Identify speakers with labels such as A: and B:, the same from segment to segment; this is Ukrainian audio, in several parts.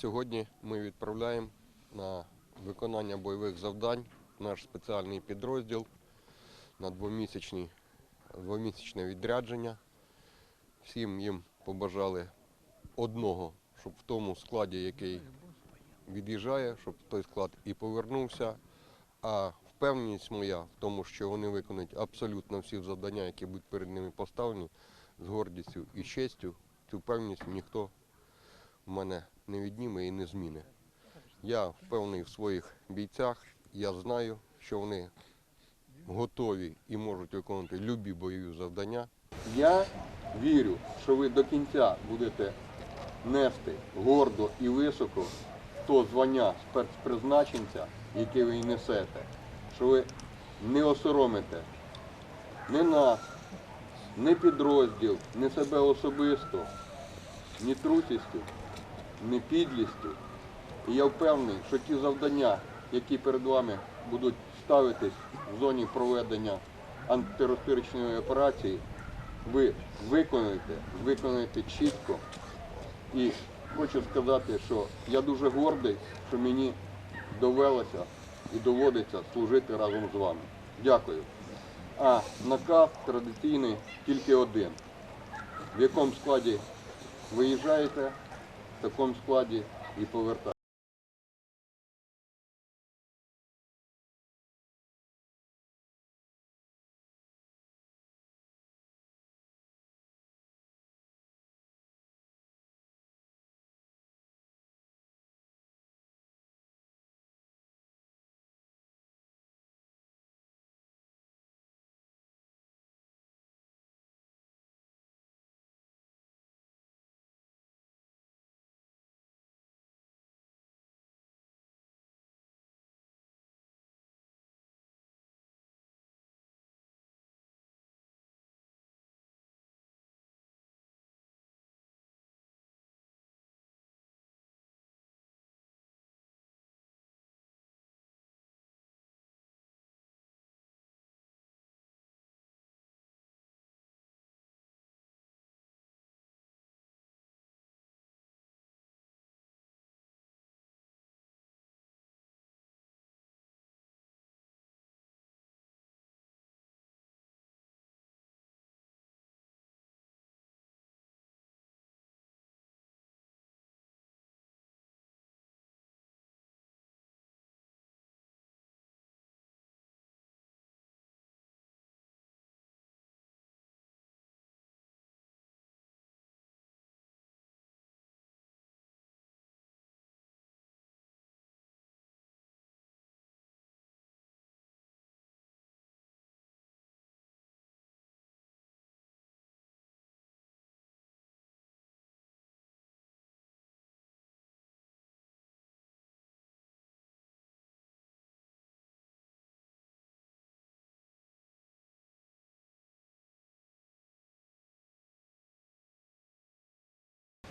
A: Сьогодні ми відправляємо на виконання бойових завдань наш спеціальний підрозділ на двомісячне відрядження. Всім їм побажали одного, щоб в тому складі, який від'їжджає, щоб той склад і повернувся. А впевненість моя в тому, що вони виконують абсолютно всі завдання, які будуть перед ними поставлені, з гордістю і честю, цю впевненість ніхто в мене не відніме і не зміни. Я впевнений в своїх бійцях, я знаю, що вони готові і можуть виконувати любі бойові завдання. Я вірю, що ви до кінця будете нести гордо і високо то звання спецпризначенця, яке ви несете, що ви не осоромите ні нас, ні підрозділ, ні себе особисто, ні трусістю, ні підлістю. І я впевнений, що ті завдання, які перед вами будуть ставитись в зоні проведення антитерористичної операції, ви виконуєте, виконуєте чітко. І хочу сказати, що я дуже гордий, що мені довелося і доводиться служити разом з вами. Дякую. А наказ традиційний тільки один. В якому складі виїжджаєте, в такому складі і повертаєтесь.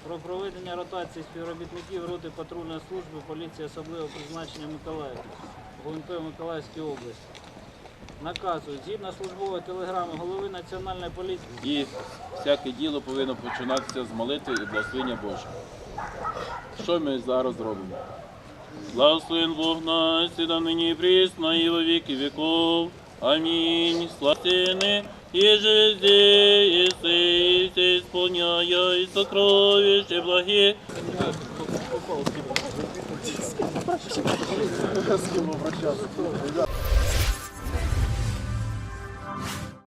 B: Про проведення ротації співробітників роти патрульної служби поліції особливого призначення Миколаїв ГУНП Миколаївської області. Наказую, згідно службової телеграми голови Національної поліції
C: І всяке діло повинно починатися з молитви і благословення Божого. Що ми зараз робимо? Благословен Бог наш, сіда нині і і во віки віков. Амінь. Славтини, і же везде, і все, і все исполняя, і сокровище благі.
D: З ким обращатися?